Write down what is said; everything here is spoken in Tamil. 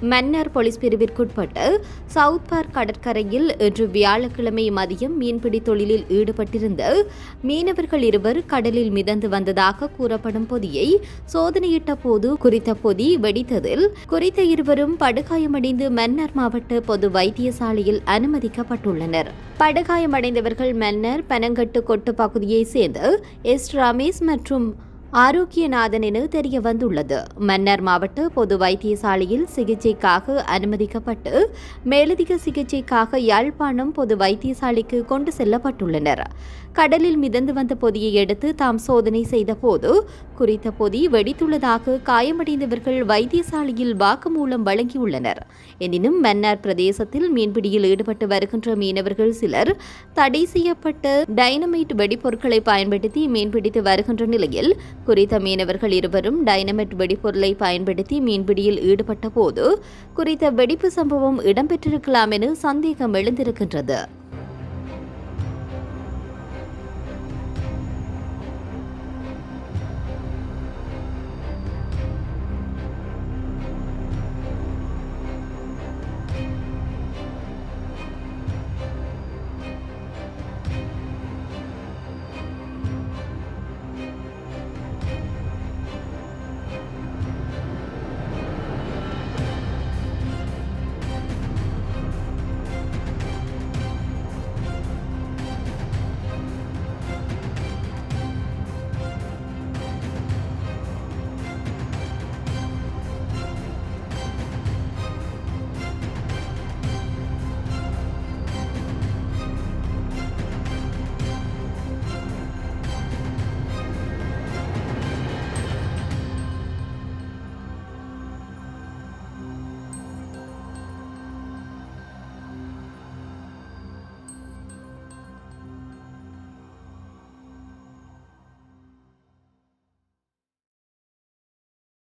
மன்னார் போலீஸ் பிரிவிற்குட்பட்ட சவுத் பார்க் கடற்கரையில் இன்று வியாழக்கிழமை மதியம் மீன்பிடி தொழிலில் ஈடுபட்டிருந்த மீனவர்கள் இருவர் கடலில் மிதந்து வந்ததாக கூறப்படும் பொதியை சோதனையிட்ட போது குறித்த பொதி வெடித்ததில் குறித்த இருவரும் படுகாயமடைந்து மன்னார் மாவட்ட பொது வைத்தியசாலையில் அனுமதிக்கப்பட்டுள்ளனர். படுகாயமடைந்தவர்கள் மன்னர் பனங்கட்டு கொட்டு பகுதியைச் சேர்ந்த எஸ். ரமேஷ் மற்றும் ஆரோக்கியநாதன் என தெரிய வந்துள்ளது மன்னர் மாவட்ட பொது வைத்தியசாலையில் சிகிச்சைக்காக அனுமதிக்கப்பட்டு மேலதிக சிகிச்சைக்காக யாழ்ப்பாணம் பொது வைத்தியசாலைக்கு கொண்டு செல்லப்பட்டுள்ளனர். கடலில் மிதந்து வந்த பொதியை எடுத்து தாம் சோதனை செய்தபோது குறித்த பொதி வெடித்துள்ளதாக காயமடைந்தவர்கள் வைத்தியசாலையில் வாக்குமூலம் வழங்கியுள்ளனர். எனினும் மன்னார் பிரதேசத்தில் மீன்பிடியில் ஈடுபட்டு வருகின்ற மீனவர்கள் சிலர் தடை செய்யப்பட்ட டைனமைட் வெடிப்பொருட்களை பயன்படுத்தி மீன்பிடித்து வருகின்ற நிலையில் குறித்த மீனவர்கள் இருவரும் டைனமைட் வெடிப்பொருளை பயன்படுத்தி மீன்பிடியில் ஈடுபட்ட போது குறித்த வெடிப்பு சம்பவம் இடம்பெற்றிருக்கலாம் என சந்தேகம் எழுந்திருக்கின்றது.